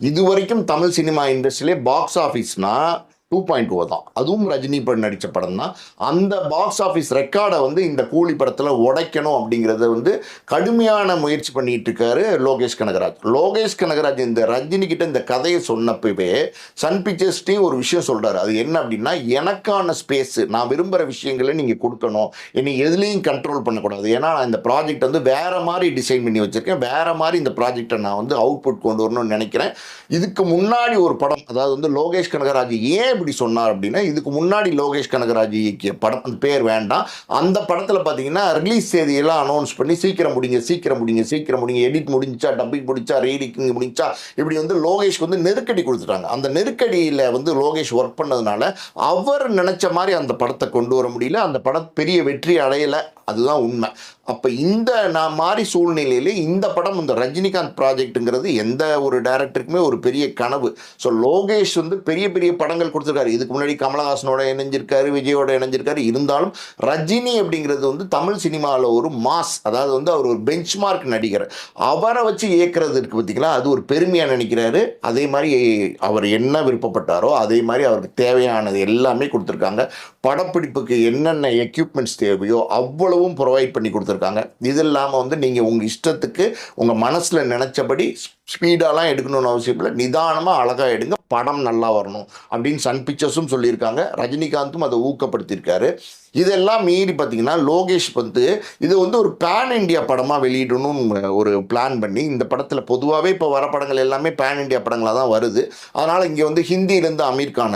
இது வரைக்கும் தமிழ் சினிமா இண்டஸ்ட்ரியிலே பாக்ஸ் ஆஃபீஸ்னால் டூ பாயிண்ட் ஓ தான். அதுவும் ரஜினி படம் நடித்த படம் தான் அந்த பாக்ஸ் ஆஃபீஸ் ரெக்கார்டை வந்து இந்த கூலி படத்தில் உடைக்கணும் அப்படிங்கிறத வந்து கடுமையான முயற்சி பண்ணிகிட்டு இருக்காரு லோகேஷ் கனகராஜ். லோகேஷ் கனகராஜ் இந்த ரஜினி கிட்ட இந்த கதையை சொன்னப்பவே சன் பிக்சர்ஸ்டையும் ஒரு விஷயம் சொல்கிறாரு அது என்ன அப்படின்னா எனக்கான ஸ்பேஸு நான் விரும்புகிற விஷயங்களை நீங்கள் கொடுக்கணும். என்னை எதுலேயும் கண்ட்ரோல் பண்ணக்கூடாது. ஏன்னா நான் இந்த ப்ராஜெக்ட் வந்து வேறு மாதிரி டிசைன் பண்ணி வச்சுருக்கேன். வேறு மாதிரி இந்த ப்ராஜெக்டை நான் வந்து அவுட்புட் கொண்டு வரணும்னு நினைக்கிறேன். இதுக்கு முன்னாடி ஒரு படம் அதாவது வந்து லோகேஷ் கனகராஜ் ஏன் இப்படி சொன்னார் அப்படின்னா இதுக்கு முன்னாடி லோகேஷ் கனகராஜ் இயக்கிய படம் அந்த பேர் வேண்டாம். அந்த படத்தில் பார்த்தீங்கன்னா ரிலீஸ் தேதியெல்லாம் அனௌன்ஸ் பண்ணி சீக்கிரம் முடிங்க சீக்கிரம் முடிங்க சீக்கிரம் முடிங்க எடிட் முடிஞ்சா டப்பிங் முடிச்சா ரீடிங் முடிஞ்சா இப்படி வந்து லோகேஷ்க்கு வந்து நெருக்கடி கொடுத்துட்டாங்க. அந்த நெருக்கடியில் வந்து லோகேஷ் ஒர்க் பண்ணதுனால அவர் நினச்ச மாதிரி அந்த படத்தை கொண்டு வர முடியல. அந்த படம் பெரிய வெற்றி அடையலை. அதுதான் உண்மை. அப்போ இந்த நான் மாதிரி சூழ்நிலையிலே இந்த படம் இந்த ரஜினிகாந்த் ப்ராஜெக்ட்டுங்கிறது எந்த ஒரு டேரக்டருக்குமே ஒரு பெரிய கனவு. ஸோ லோகேஷ் வந்து பெரிய பெரிய படங்கள் கொடுத்துருக்காரு. இதுக்கு முன்னாடி கமலஹாசனோட இணைஞ்சிருக்காரு விஜயோட இணைஞ்சிருக்காரு. இருந்தாலும் ரஜினி அப்படிங்கிறது வந்து தமிழ் சினிமாவில் ஒரு மாஸ். அதாவது வந்து அவர் ஒரு பெஞ்ச் மார்க் நடிகர். அவரை வச்சு இயக்கிறது இருக்குது பார்த்தீங்களா அது ஒரு பெருமையாக நினைக்கிறாரு. அதே மாதிரி அவர் என்ன விருப்பப்பட்டாரோ அதே மாதிரி அவருக்கு தேவையானது எல்லாமே கொடுத்துருக்காங்க. படப்பிடிப்புக்கு என்னென்ன எக்யூப்மெண்ட்ஸ் தேவையோ அவ்வளவும் ப்ரொவைட் பண்ணி கொடுத்துருக்காங்க. இது இல்லாமல் வந்து நீங்கள் உங்கள் இஷ்டத்துக்கு உங்கள் மனசில் நினச்சபடி ஸ்பீடாலாம் எடுக்கணும்னு அவசியம் இல்லை. நிதானமாக அழகாக எடுங்க. படம் நல்லா வரணும் அப்படின்னு சன் பிக்சர்ஸும் சொல்லியிருக்காங்க. ரஜினிகாந்தும் அதை ஊக்கப்படுத்தியிருக்காரு. இதெல்லாம் மீறி பார்த்தீங்கன்னா லோகேஷ் வந்து இது வந்து ஒரு பேன் இண்டியா படமாக வெளியிடணும்னு ஒரு பிளான் பண்ணி இந்த படத்தில் பொதுவாகவே இப்போ வர படங்கள் எல்லாமே பேன் இண்டியா படங்களாக தான் வருது. அதனால் இங்கே வந்து ஹிந்தியிலேருந்து அமீர்கான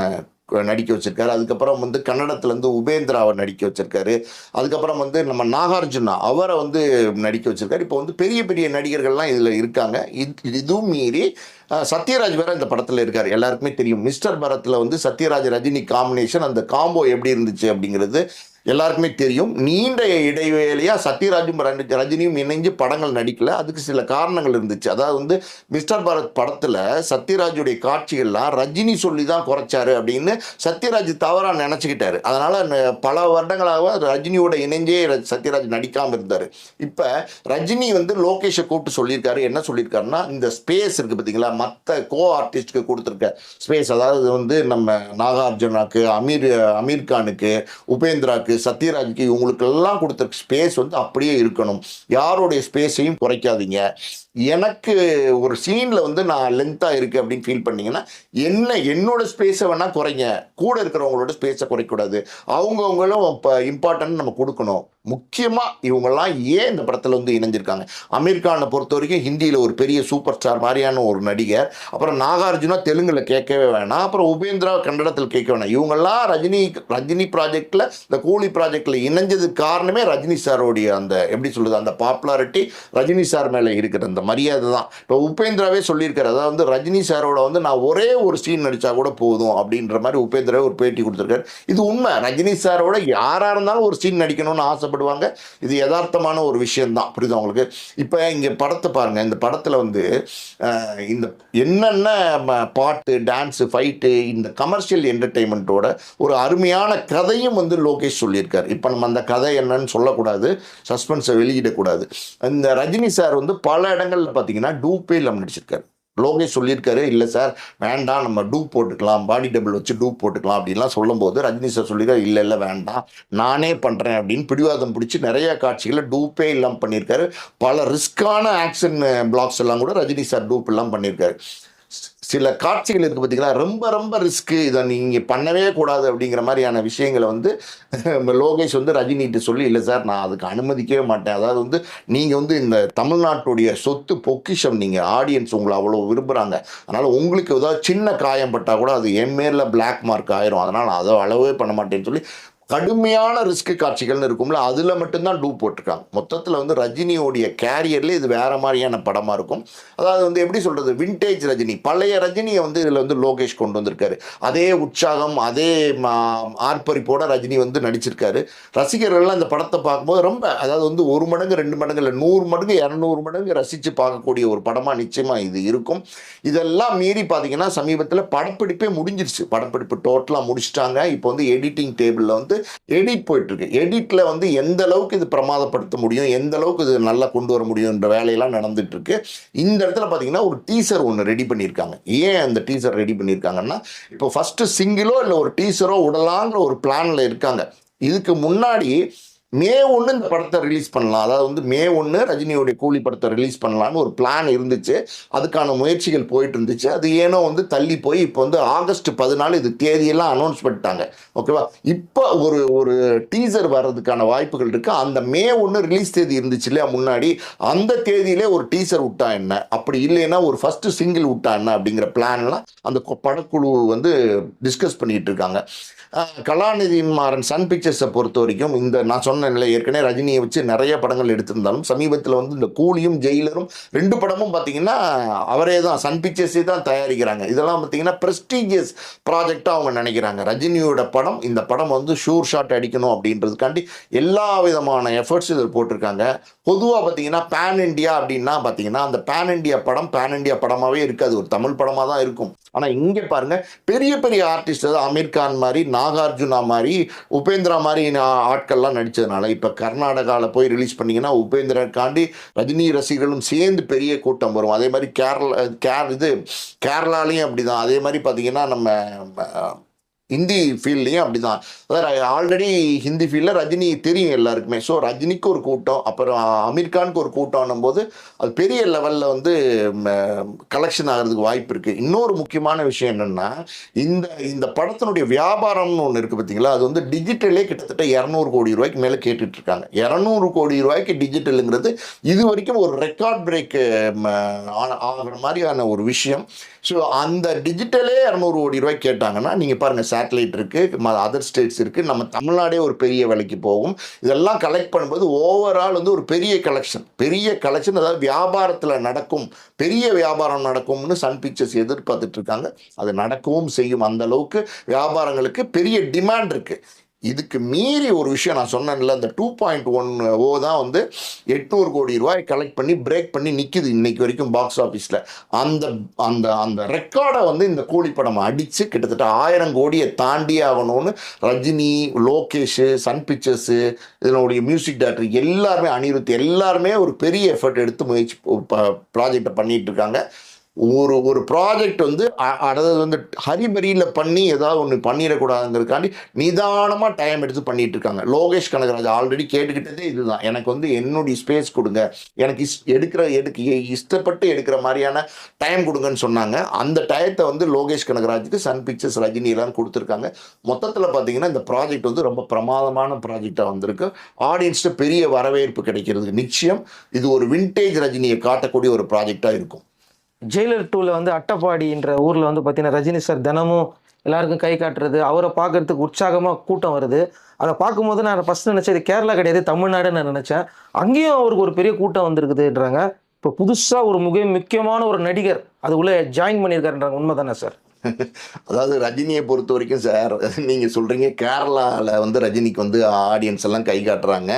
நடிக்க வச்சிருக்காரு. அதுக்கப்புறம் வந்து கன்னடத்துலேருந்து உபேந்திராவை நடிக்க வச்சிருக்காரு. அதுக்கப்புறம் வந்து நம்ம நாகார்ஜுனா அவரை வந்து நடிக்க வச்சிருக்காரு. இப்போ வந்து பெரிய பெரிய நடிகர்கள்லாம் இதில் இருக்காங்க. இது இதுவும் மீறி சத்யராஜ் வேற இந்த படத்தில் இருக்கார். எல்லாருக்குமே தெரியும். மிஸ்டர் பரத்தில் வந்து சத்யராஜ் ரஜினி காம்பினேஷன் அந்த காம்போ எப்படி இருந்துச்சு அப்படிங்கிறது எல்லாருக்குமே தெரியும். நீண்ட இடைவேளையாக சத்யராஜும் ரஜினியும் இணைஞ்சு படங்கள் நடிக்கல. அதுக்கு சில காரணங்கள் இருந்துச்சு. அதாவது வந்து மிஸ்டர் பாரத் படத்தில் சத்யராஜுடைய காட்சிகள்லாம் ரஜினி சொல்லி தான் குறைச்சாரு அப்படின்னு சத்யராஜ் தவறாக நினச்சிக்கிட்டாரு. அதனால் பல வருடங்களாக ரஜினியோட இணைஞ்சே சத்யராஜ் நடிக்காமல் இருந்தார். இப்போ ரஜினி வந்து லோகேஷை கூப்பிட்டு சொல்லியிருக்காரு. என்ன சொல்லியிருக்காருன்னா இந்த ஸ்பேஸ் இருக்குது பார்த்தீங்களா மற்ற கோ ஆர்டிஸ்ட்க்கு கொடுத்துருக்க ஸ்பேஸ். அதாவது வந்து நம்ம நாகார்ஜுனாக்கு அமீர் அமீர் கானுக்கு உபேந்திராக்கு சத்யராஜுக்கு இவங்களுக்கெல்லாம் கொடுத்த ஸ்பேஸ் வந்து அப்படியே இருக்கணும். யாருடைய ஸ்பேஸையும் குறைக்காதீங்க. எனக்கு ஒரு சீனில் வந்து நான் லென்த்தாக இருக்குது அப்படின்னு ஃபீல் பண்ணீங்கன்னா என்ன என்னோடய ஸ்பேஸை வேணால் குறைங்க. கூட இருக்கிறவங்களோட ஸ்பேஸை குறைக்கூடாது அவங்கவுங்களும் இப்போ இம்பார்ட்டன்ட் நம்ம கொடுக்கணும். முக்கியமாக இவங்கெல்லாம் ஏன் இந்த படத்தில் வந்து இணைஞ்சிருக்காங்க? அமீர் கானை பொறுத்த வரைக்கும் ஹிந்தியில் ஒரு பெரிய சூப்பர் ஸ்டார் மாதிரியான ஒரு நடிகர். அப்புறம் நாகார்ஜுனா தெலுங்கில் கேட்கவே வேணாம். அப்புறம் உபேந்திரா கன்னடத்தில் கேட்க வேணாம். இவங்கெல்லாம் ரஜினி ரஜினி ப்ராஜெக்டில் இந்த கூலி ப்ராஜெக்டில் இணைஞ்சதுக்கு காரணமே ரஜினி சாரோடைய அந்த எப்படி சொல்லுது அந்த பாப்புலாரிட்டி ரஜினி சார் மேலே இருக்கிற அந்த மரியாதை தான். இப்போ உபேந்திராவே சொல்லியிருக்காரு. அதாவது வந்து ரஜினி சாரோட வந்து நான் ஒரே ஒரு சீன் நடித்தா கூட போதும் அப்படின்ற மாதிரி உபேந்திராவே ஒரு பேட்டி கொடுத்துருக்காரு. இது உண்மை. ரஜினி சாரோட யாராக இருந்தாலும் ஒரு சீன் நடிக்கணும்னு ஆசைப்படுவாங்க. இது யதார்த்தமான ஒரு விஷயந்தான் புரியுது அவங்களுக்கு இப்போ இங்கே படத்தை பாருங்கள் இந்த படத்தில் வந்து இந்த என்னென்ன பாட்டு டான்ஸு ஃபைட்டு இந்த கமர்ஷியல் என்டர்டெயின்மெண்ட்டோட ஒரு அருமையான கதையும் வந்து லோகேஷ் சொல்லியிருக்கார். இப்போ நம்ம அந்த கதை என்னன்னு சொல்லக்கூடாது. சஸ்பென்ஸை வெளியிடக்கூடாது. இந்த ரஜினி சார் வந்து பல இடங்கள் இடங்கள்ல பார்த்தீங்கன்னா டூப்பே இல்லாமல் நடிச்சிருக்காரு. லோகேஷ் சொல்லியிருக்காரு இல்லை சார் வேண்டாம் நம்ம டூப் போட்டுக்கலாம் பாடி டபுள் வச்சு டூப் போட்டுக்கலாம் அப்படின்லாம் சொல்லும்போது ரஜினி சார் சொல்லியிருக்காரு இல்லை இல்லை வேண்டாம் நானே பண்ணுறேன் அப்படின்னு பிடிவாதம் பிடிச்சி நிறைய காட்சிகளை டூப்பே இல்லாமல் பண்ணியிருக்காரு. பல ரிஸ்கான ஆக்ஷன் பிளாக்ஸ் எல்லாம் கூட ரஜினி சார் டூப் எல்லாம் பண்ணியிருக்காரு. சில காட்சிகள் இருக்குது பார்த்தீங்களா ரொம்ப ரொம்ப ரிஸ்க்கு இதை நீங்கள் பண்ணவே கூடாது அப்படிங்கிற மாதிரியான விஷயங்களை வந்து லோகேஷ் வந்து ரஜினிகிட்ட சொல்லி இல்லை சார் நான் அதுக்கு அனுமதிக்கவே மாட்டேன். அதாவது வந்து நீங்கள் வந்து இந்த தமிழ்நாட்டுடைய சொத்து பொக்கிஷம் நீங்கள் ஆடியன்ஸ் உங்களை அவ்வளோ விரும்புகிறாங்க அதனால் உங்களுக்கு ஏதாவது சின்ன காயம் பட்டால் கூட அது என் மேரில் பிளாக் மார்க் ஆயிரும். அதனால் நான் அதை அளவே பண்ண மாட்டேன்னு சொல்லி கடுமையான ரிஸ்க் காட்சிகள்னு இருக்கும்ல அதில் மட்டும்தான் டூ போட்டிருக்காங்க. மொத்தத்தில் வந்து ரஜினியோடைய கேரியர்லேயே இது வேறு மாதிரியான படமாக இருக்கும். அதாவது வந்து எப்படி சொல்கிறது வின்டேஜ் ரஜினி பழைய ரஜினியை வந்து இதில் வந்து லோகேஷ் கொண்டு வந்திருக்காரு. அதே உற்சாகம் அதே ஆர்ப்பரிப்போட ரஜினி வந்து நடிச்சிருக்காரு. ரசிகர்கள்லாம் அந்த படத்தை பார்க்கும்போது ரொம்ப அதாவது வந்து ஒரு மடங்கு ரெண்டு மடங்கு இல்லை நூறு மடங்கு இரநூறு மடங்கு ரசித்து பார்க்கக்கூடிய ஒரு படமாக நிச்சயமாக இது இருக்கும். இதெல்லாம் மீறி பார்த்தீங்கன்னா சமீபத்தில் படப்பிடிப்பே முடிஞ்சிருச்சு. படப்பிடிப்பு டோட்டலாக முடிச்சிட்டாங்க. இப்போ வந்து எடிட்டிங் டேபிளில் வந்து அடுத்து எடிட் போயிட்டு இருக்கு வந்து எந்த அளவுக்கு இது பிரமாதப்படுத்த முடியும் எந்த அளவுக்கு இது நல்லா கொண்டு வர முடியும்ன்ற வேலையெல்லாம் நடந்துட்டு இந்த இடத்துல பார்த்தீங்கன்னா ஒரு டீசர் ஒன்று ரெடி பண்ணியிருக்காங்க. ஏன் அந்த டீசர் ரெடி பண்ணியிருக்காங்கன்னா இப்போ ஃபஸ்ட்டு சிங்கிளோ இல்லை ஒரு டீசரோ விடலான்ற ஒரு பிளானில் இருக்காங்க. இதுக்கு முன்னாடி மே ஒன்று இந்த படத்தை ரிலீஸ் பண்ணலாம். அதாவது வந்து மே ஒன்று ரஜினியோடைய கூலி படத்தை ரிலீஸ் பண்ணலான்னு ஒரு பிளான் இருந்துச்சு. அதுக்கான முயற்சிகள் போயிட்டு இருந்துச்சு. அது ஏனோ வந்து தள்ளி போய் இப்போ வந்து ஆகஸ்ட் பதினாலு இது தேதியெல்லாம் அனௌன்ஸ் பண்ணிட்டாங்க. ஓகேவா இப்போ ஒரு ஒரு டீசர் வர்றதுக்கான வாய்ப்புகள் இருக்குது அந்த மே ஒன்று ரிலீஸ் தேதி இருந்துச்சு இல்லையா முன்னாடி? அந்த தேதியிலே ஒரு டீசர் விட்டா என்ன? அப்படி இல்லைன்னா ஒரு ஃபர்ஸ்ட் சிங்கிள் விட்டா என்ன அப்படிங்கிற பிளான்லாம் அந்த படக்குழு வந்து டிஸ்கஸ் பண்ணிகிட்டு இருக்காங்க. கலாநிதி மாறன் சன் பிக்சர்ஸை பொறுத்த வரைக்கும் இந்த நான் நிலை. ஏற்கனவே ரஜினியை வச்சு நிறைய படங்கள் எடுத்திருந்தாலும் சமீபத்தில் வந்து இந்த கூலியும் ஜெயிலரும் ரெண்டு படமும் பார்த்தீங்கன்னா அவரே தான் சன் பிக்சர்ஸே தான் தயாரிக்கிறாங்க. இதெல்லாம் பார்த்தீங்கன்னா ப்ரெஸ்டீஜியஸ் ப்ராஜெக்டாக அவங்க நினைக்கிறாங்க. ரஜினியோட படம் இந்த படம் வந்து ஷூர் ஷாட் அடிக்கணும் அப்படின்றதுக்காண்டி எல்லா விதமான எஃபர்ட்ஸ் இதில் போட்டிருக்காங்க. பொதுவாக பார்த்தீங்கன்னா பேன் இண்டியா அப்படின்னா பார்த்தீங்கன்னா அந்த பேன் இண்டியா படம் பேன் இண்டியா படமாகவே இருக்காது. ஒரு தமிழ் படமாக தான் இருக்கும். ஆனால் இங்கே பாருங்கள் பெரிய பெரிய ஆர்டிஸ்ட் அதாவது அமீர் கான் மாதிரி நாகார்ஜுனா மாதிரி உபேந்திரா மாதிரி ஆட்கள்லாம் நடித்ததுனால இப்போ கர்நாடகாவில் போய் ரிலீஸ் பண்ணீங்கன்னா உபேந்திரக்காண்டி ரஜினி ரசிகர்களும் சேர்ந்து பெரிய கூட்டம் வரும். அதே மாதிரி கேரளா கேர் இது கேரளாலையும் அப்படிதான். அதே மாதிரி பார்த்தீங்கன்னா நம்ம ஹிந்தி ஃபீல்ட்லேயும் அப்படிதான். அதாவது ஆல்ரெடி ஹிந்தி ஃபீல்டில் ரஜினி தெரியும் எல்லாருக்குமே. ஸோ ரஜினிக்கு ஒரு கூட்டம் அப்புறம் அமீர் கானுக்கு ஒரு கூட்டம்னும் போது அது பெரிய லெவலில் வந்து கலெக்ஷன் ஆகிறதுக்கு வாய்ப்பு இருக்குது இன்னொரு முக்கியமான விஷயம் என்னென்னா இந்த இந்த படத்தினுடைய வியாபாரம்னு ஒன்று இருக்குது பார்த்தீங்களா அது வந்து டிஜிட்டலே கிட்டத்தட்ட இரநூறு கோடி ரூபாய்க்கு மேலே கேட்டுட்ருக்காங்க இரநூறு கோடி ரூபாய்க்கு டிஜிட்டலுங்கிறது இது வரைக்கும் ஒரு ரெக்கார்ட் பிரேக் ஆகிற மாதிரியான ஒரு விஷயம். ஸோ அந்த டிஜிட்டலே இரநூறு கோடி ரூபாய் கேட்டாங்கன்னா நீங்கள் பாருங்கள் சேட்டலைட் இருக்குது அதர் ஸ்டேட்ஸ் இருக்குது நம்ம தமிழ்நாடே ஒரு பெரிய விலைக்கு போகும். இதெல்லாம் கலெக்ட் பண்ணும்போது ஓவரால் வந்து ஒரு பெரிய கலெக்ஷன் பெரிய கலெக்ஷன் அதாவது வியாபாரத்தில் நடக்கும். பெரிய வியாபாரம் நடக்கும்னு சன் பிக்சர்ஸ் எதிர்பார்த்துட்டு இருக்காங்க. அது நடக்கவும் செய்யும் அந்த அளவுக்கு வியாபாரங்களுக்கு பெரிய டிமாண்ட் இருக்குது இதுக்கு மீறி ஒரு விஷயம் நான் சொன்னேன்ல அந்த டூ பாயிண்ட் ஒன் ஓ தான் வந்து எட்நூறு கோடி ரூபாய் கலெக்ட் பண்ணி பிரேக் பண்ணி நிற்கிது இன்னைக்கு வரைக்கும் பாக்ஸ் ஆஃபீஸில் அந்த அந்த அந்த ரெக்கார்டை வந்து இந்த கூலி படம் அடித்து கிட்டத்தட்ட ஆயிரம் கோடியை தாண்டி ஆகணும்னு ரஜினி லோகேஷ் சன் பிக்சர்ஸு இதனுடைய மியூசிக் டேரக்டர் எல்லாருமே அனிருத் எல்லாருமே ஒரு பெரிய எஃபர்ட் எடுத்து முயற்சி ப்ராஜெக்டை பண்ணிகிட்டு இருக்காங்க. ஒரு ஒரு ப்ராஜெக்ட் வந்து அதாவது வந்து ஹரிபரியில் பண்ணி ஏதாவது ஒன்று பண்ணிடக்கூடாதுங்கிறதுக்காண்டி நிதானமாக டைம் எடுத்து பண்ணிட்டு இருக்காங்க லோகேஷ் கனகராஜ் ஆல்ரெடி கேட்டுக்கிட்டதே இதுதான். எனக்கு வந்து என்னுடைய ஸ்பேஸ் கொடுங்க. எனக்கு இஸ் எடுக்கிற எடுக்க இஷ்டப்பட்டு எடுக்கிற மாதிரியான டைம் கொடுங்கன்னு சொன்னாங்க. அந்த டயத்தை வந்து லோகேஷ் கனகராஜுக்கு சன் பிக்சர்ஸ் ரஜினி எல்லாம் கொடுத்துருக்காங்க. மொத்தத்தில் பார்த்தீங்கன்னா இந்த ப்ராஜெக்ட் வந்து ரொம்ப பிரமாதமான ப்ராஜெக்டாக வந்திருக்கு. ஆடியன்ஸ்ட்டு பெரிய வரவேற்பு கிடைக்கிறது நிச்சயம். இது ஒரு விண்டேஜ் ரஜினியை காட்டக்கூடிய ஒரு ப்ராஜெக்டாக இருக்கும். ஜெயிலர் டூவில் வந்து அட்டப்பாடின்ற ஊரில் வந்து பார்த்தீங்கன்னா ரஜினி சார் தினமும் எல்லாருக்கும் கை காட்டுறது அவரை பார்க்கறதுக்கு உற்சாகமாக கூட்டம் வருது. அதை பார்க்கும்போது நான் ஃபஸ்ட் நினச்சேன் இது கேரளா கிடையாது தமிழ்நாடுன்னு நான் நினச்சேன். அங்கேயும் அவருக்கு ஒரு பெரிய கூட்டம் வந்திருக்குதுன்றாங்க. இப்போ புதுசாக ஒரு மிக முக்கியமான ஒரு நடிகர் அது ஜாயின் பண்ணியிருக்காருன்றாங்க. உண்மை தானே சார் அதாவது ரஜினியை பொறுத்த வரைக்கும் சார் நீங்கள் சொல்கிறீங்க கேரளாவில் வந்து ரஜினிக்கு வந்து ஆடியன்ஸ் எல்லாம் கை காட்டுறாங்க.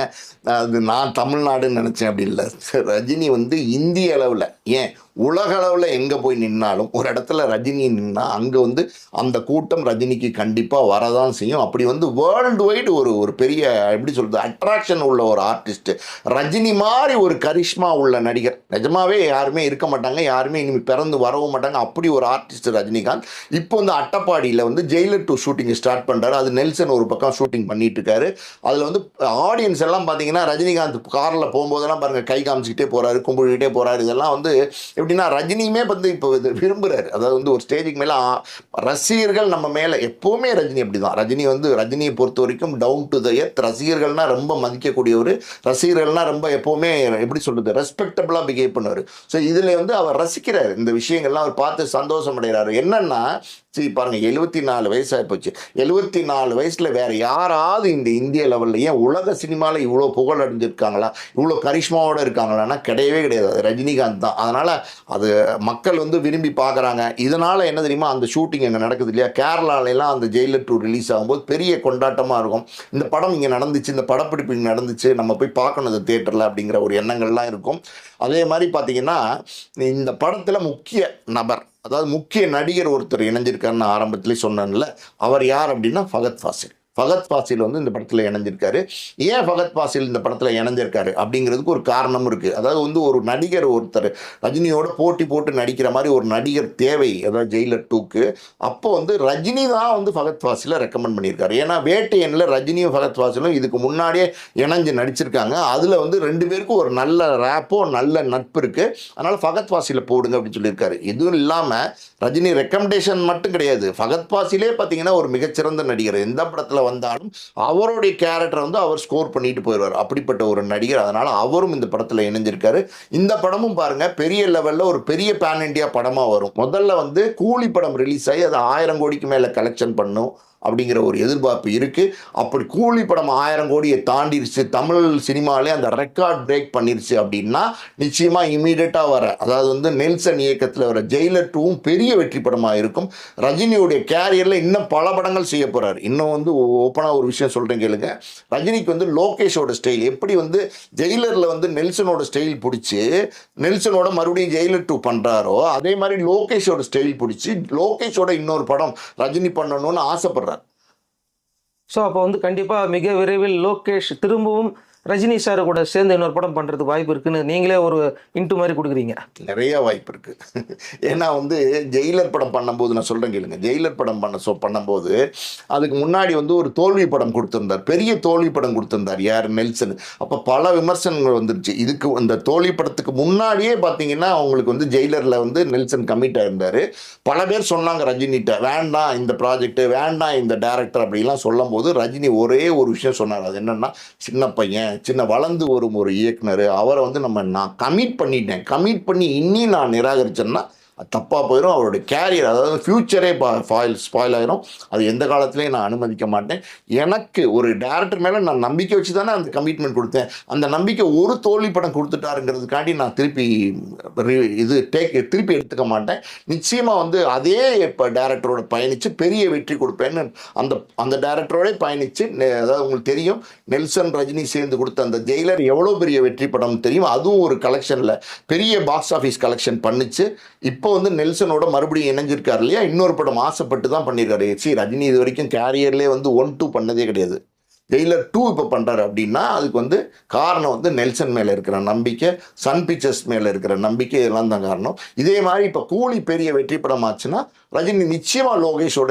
அது நான் தமிழ்நாடுன்னு நினச்சேன் அப்படி இல்லை. ரஜினி வந்து இந்திய அளவில் ஏன்? உலக அளவில் எங்கே போய் நின்னாலும் ஒரு இடத்துல ரஜினி நின்னால் அங்கே வந்து அந்த கூட்டம் ரஜினிக்கு கண்டிப்பாக வரதான் செய்யும். அப்படி வந்து வேர்ல்டு வைடு ஒரு ஒரு பெரிய எப்படி சொல்கிறது அட்ராக்ஷன் உள்ள ஒரு ஆர்டிஸ்ட்டு ரஜினி மாதிரி ஒரு கரிஷ்மா உள்ள நடிகர். நிஜமாவே யாருமே இருக்க மாட்டாங்க யாருமே இனிமேல் பிறந்து வரவும் மாட்டாங்க. அப்படி ஒரு ஆர்டிஸ்ட் ரஜினிகாந்த். இப்போ வந்து அட்டப்பாடியில் வந்து ஜெயிலர் டூ ஷூட்டிங் ஸ்டார்ட் பண்ணுறாரு அது நெல்சன் ஒரு பக்கம் ஷூட்டிங் பண்ணிட்டு இருக்காரு. அதில் வந்து ஆடியன்ஸ் எல்லாம் பார்த்தீங்கன்னா ரஜினிகாந்த் காரில் போகும்போதெல்லாம் பாருங்க கை காமிச்சிக்கிட்டே போறாரு கும்பிட்டுக்கிட்டே போறாரு. இதெல்லாம் வந்து எப்படின்னா ரஜினியுமே வந்து இப்போ இது விரும்புறாரு. அதாவது வந்து ஒரு ஸ்டேஜுக்கு மேலே ரசிகர்கள் நம்ம மேலே எப்போவுமே ரஜினி அப்படி தான் ரஜினி வந்து ரஜினியை பொறுத்த வரைக்கும் டவுன் டு த எத் ரசிகர்கள்னா ரொம்ப மதிக்கக்கூடியவர். ரசிகர்கள்னா ரொம்ப எப்போவுமே எப்படி சொல்கிறது ரெஸ்பெக்டபுளாக பிஹேவ் பண்ணுவார். ஸோ இதில் வந்து அவர் ரசிக்கிறார் இந்த விஷயம். விஷயங்கள்லாம் அவர் பார்த்து சந்தோஷம் அடைகிறாரு என்னன்னா சரி பாருங்க எழுபத்தி நாலு வயசாகி போச்சு எழுபத்தி நாலு வயசில் வேறு யாராவது இந்த இந்திய லெவலில் ஏன் உலக சினிமாவில் இவ்வளோ புகழ் அடைஞ்சிருக்காங்களா? இவ்வளோ கரிஷ்மாவோட இருக்காங்களான்னா கிடையவே கிடையாது. அது ரஜினிகாந்த் தான். அதனால் அது மக்கள் வந்து விரும்பி பார்க்குறாங்க இதனால் என்ன தெரியுமா? அந்த ஷூட்டிங் அங்கே நடக்குது இல்லையா? கேரளாலெலாம் அந்த ஜெயிலர் டூ ரிலீஸ் ஆகும்போது பெரிய கொண்டாட்டமாக இருக்கும். இந்த படம் இங்கே நடந்துச்சு இந்த படப்பிடிப்பு இங்கே நடந்துச்சு நம்ம போய் பார்க்கணும் இந்த தேட்டரில் அப்படிங்கிற ஒரு எண்ணங்கள்லாம் இருக்கும். அதே மாதிரி பார்த்தீங்கன்னா இந்த படத்தில் முக்கிய நபர் அதாவது முக்கிய நடிகர் ஒருத்தர் இணைஞ்சிருக்காருன்னு ஆரம்பத்துலேயே சொன்னேன்ல அவர் யார் அப்படின்னா ஃபகத் ஃபாசில். ஃபகத் ஃபாசில் வந்து இந்த படத்தில் இணைஞ்சிருக்காரு. ஏன் ஃபகத் ஃபாசில் இந்த படத்தில் இணைஞ்சிருக்காரு அப்படிங்கிறதுக்கு ஒரு காரணம் இருக்குது அதாவது வந்து ஒரு நடிகர் ஒருத்தர் ரஜினியோட போட்டி போட்டு நடிக்கிற மாதிரி ஒரு நடிகர் தேவை அதாவது ஜெயிலர் டூக்கு. அப்போ வந்து ரஜினி தான் வந்து ஃபகத் ஃபாசிலை ரெக்கமெண்ட் பண்ணியிருக்காரு. ஏன்னா வேட்டையனில் ரஜினியும் ஃபகத் ஃபாசிலும் இதுக்கு முன்னாடியே இணைஞ்சு நடிச்சிருக்காங்க. அதில் வந்து ரெண்டு பேருக்கும் ஒரு நல்ல ரேப்போ நல்ல நட்பு இருக்குது அதனால் ஃபகத் ஃபாசில போடுங்க அப்படின்னு சொல்லியிருக்காரு. இதுவும் இல்லாமல் ரஜினி ரெக்கமெண்டேஷன் மட்டும் கிடையாது. ஃபகத் ஃபாசிலே பார்த்தீங்கன்னா ஒரு மிகச்சிறந்த நடிகர். எந்த படத்தில் வந்தாலும் அவருடைய கேரக்டர் வந்து அவர் ஸ்கோர் பண்ணிட்டு போயிடுவார். அப்படிப்பட்ட ஒரு நடிகர். அதனால் அவரும் இந்த படத்தில் இணைஞ்சிருக்காரு. இந்த படமும் பாருங்க பெரிய லெவலில் ஒரு பெரிய பேன் இண்டியா படமாக வரும். முதல்ல வந்து கூலி படம் ரிலீஸ் ஆகி அது ஆயிரம் கோடிக்கு மேலே கலெக்ஷன் பண்ணும். அப்படிங்கிற ஒரு எதிர்பார்ப்பு இருக்குது அப்படி கூலி படம் ஆயிரம் கோடியை தாண்டிருச்சு. தமிழ் சினிமாலே அந்த ரெக்கார்ட் பிரேக் பண்ணிருச்சு அப்படின்னா நிச்சயமாக இமீடியட்டாக வர அதாவது வந்து நெல்சன் இயக்கத்தில் வர ஜெயிலர் டூவும் பெரிய வெற்றி படமாக இருக்கும். ரஜினியுடைய கேரியரில் இன்னும் பல படங்கள் செய்ய போகிறார் இன்னும் வந்து ஓப்பனாக ஒரு விஷயம் சொல்கிறேன் கேளுங்க. ரஜினிக்கு வந்து லோகேஷோட ஸ்டைல் எப்படி வந்து ஜெயிலரில் வந்து நெல்சனோட ஸ்டைல் பிடிச்சி நெல்சனோட மறுபடியும் ஜெயிலர் டூ பண்ணுறாரோ அதே மாதிரி லோகேஷோட ஸ்டைல் பிடிச்சி லோகேஷோட இன்னொரு படம் ரஜினி பண்ணணும்னு ஆசைப்படுறார். ஸோ அப்போ வந்து கண்டிப்பாக மிக விரைவில் லோகேஷ் திரும்பவும் ரஜினி சார் கூட சேர்ந்து இன்னொரு படம் பண்ணுறதுக்கு வாய்ப்பு இருக்குன்னு நீங்களே ஒரு இன்ட்டு மாதிரி கொடுக்குறீங்க. நிறைய வாய்ப்பு இருக்கு. ஏன்னா வந்து ஜெயிலர் படம் பண்ணும்போது நான் சொல்றேன் கேளுங்க. ஜெயிலர் படம் பண்ண சொ பண்ணும்போது அதுக்கு முன்னாடி வந்து ஒரு தோல்வி படம் கொடுத்திருந்தார். பெரிய தோல்வி படம் கொடுத்திருந்தார் யார்? நெல்சன். அப்போ பல விமர்சனங்கள் வந்துருச்சு. இதுக்கு இந்த தோல்வி படத்துக்கு முன்னாடியே பார்த்தீங்கன்னா அவங்களுக்கு வந்து ஜெயிலரில் வந்து நெல்சன் கமிட் ஆயிருந்தார். பல பேர் சொன்னாங்க ரஜினிகிட்ட வேண்டாம் இந்த ப்ராஜெக்ட் வேண்டாம் இந்த டேரக்டர் அப்படிலாம் சொல்லும் போது ரஜினி ஒரே ஒரு விஷயம் சொன்னார். அது என்னன்னா சின்ன பையன் சின்ன வளர்ந்து வரும் ஒரு இயக்குனர் அவரை வந்து நம்ம நான் கமிட் பண்ணிட்டேன். கமிட் பண்ணி இன்னி நான் நிராகரிச்சேன்னா தப்பாக போயிடும் அவருடைய கேரியர் அதாவது ஃப்யூச்சரே ஃபாயில் ஸ்பாயில் ஆயிரும். அது எந்த காலத்துலேயும் நான் அனுமதிக்க மாட்டேன். எனக்கு ஒரு டேரக்டர் மேலே நான் நம்பிக்கை வச்சு தானே அந்த கமிட்மெண்ட் கொடுத்தேன். அந்த நம்பிக்கை ஒரு தோல்வி படம் கொடுத்துட்டாருங்கிறதுக்காண்டி நான் திருப்பி இது டேக் திருப்பி எடுத்துக்க மாட்டேன். நிச்சயமாக வந்து அதே இப்போ டேரக்டரோட பயணித்து பெரிய வெற்றி கொடுப்பேன்னு அந்த அந்த டேரக்டரோட பயணித்து அதாவது உங்களுக்கு தெரியும் நெல்சன் ரஜினி சேர்ந்து கொடுத்த அந்த ஜெயிலர் எவ்வளோ பெரிய வெற்றி படம் தெரியும்? அதுவும் ஒரு கலெக்ஷனில் பெரிய பாக்ஸ் ஆஃபீஸ் கலெக்ஷன் பண்ணுச்சு. இப்போ வந்து நெல்சனோட மறுபடியும் இணைஞ்சிருக்காரு இல்லையா? இன்னொரு படம் ஆசைப்பட்டு தான் பண்ணியிருக்காரு சி ரஜினி இது வரைக்கும் கேரியர்லேயே வந்து ஒன் டூ பண்ணதே கிடையாது. ஜெயிலர் டூ இப்போ பண்ணுறாரு அப்படின்னா அதுக்கு வந்து காரணம் வந்து நெல்சன் மேலே இருக்கிற நம்பிக்கை சன் பிக்சர்ஸ் மேலே இருக்கிற நம்பிக்கை இதெல்லாம் தான் காரணம். இதே மாதிரி இப்போ கூலி பெரிய வெற்றி படம் ஆச்சுன்னா ரஜினி நிச்சயமாக லோகேஷோட